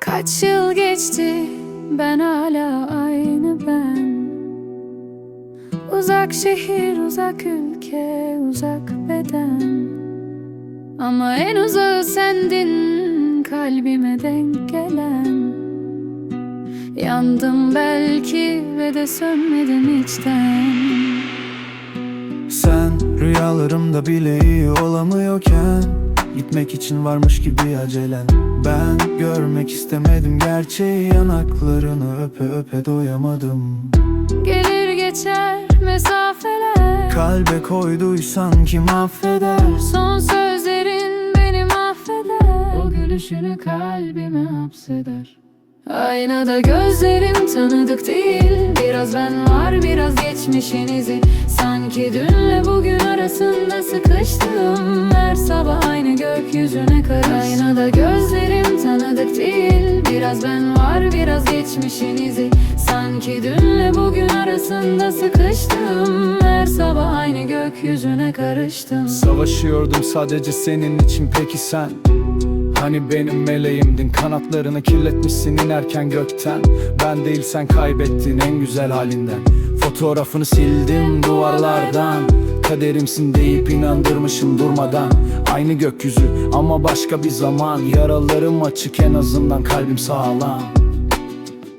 Kaç yıl geçti ben hala aynı ben. Uzak şehir, uzak ülke, uzak beden. Ama en uzağı sendin kalbime denk gelen. Yandım belki ve de sönmedim içten. Sen rüyalarımda bile iyi olamıyorken Gitmek için varmış gibi acelen. Ben görmek istemedim gerçeği Yanaklarını öpe öpe doyamadım. Gelir geçer mesafeler. Kalbe koyduysan kim affeder? Son sözlerin beni mahveder. O gülüşünü kalbime hapseder. Aynada gözlerim tanıdık değil. Biraz ben var biraz geçmişin izi Sanki bugün arasında sıkıştım. Her sabah aynı gökyüzüne karış Aynada gözlerim tanıdık değil. Biraz ben var biraz geçmişin izi. Sanki dünle bugün arasında sıkıştım. Her sabah aynı gökyüzüne karıştım. Savaşıyordum sadece senin için peki sen? Hani benim meleğimdin kanatlarını kirletmişsin inerken gökten. Ben değil sen kaybettin en güzel halinden. Fotoğrafını sildim duvarlardan Kaderimsin deyip inandırmışım durmadan. Aynı gökyüzü ama başka bir zaman. Yaralarım açık en azından kalbim sağlam.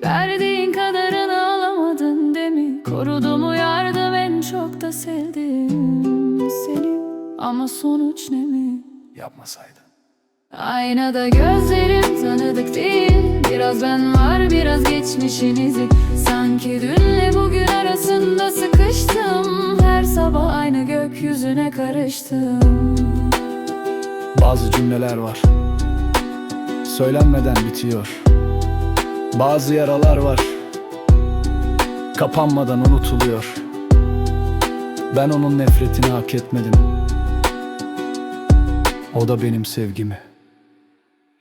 Verdiğin kadarını alamadın demi Korudum uyardım en çok da sevdim seni. Ama sonuç ne mi? Yapmasaydın. Aynada gözlerim tanıdık değil. Biraz ben var biraz geçmişin izi Sanki dünle bugün arasında sıkıştım gökyüzüne karıştım. Bazı cümleler var. Söylenmeden bitiyor. Bazı yaralar var. Kapanmadan unutuluyor. Ben onun nefretini hak etmedim. O da benim sevgimi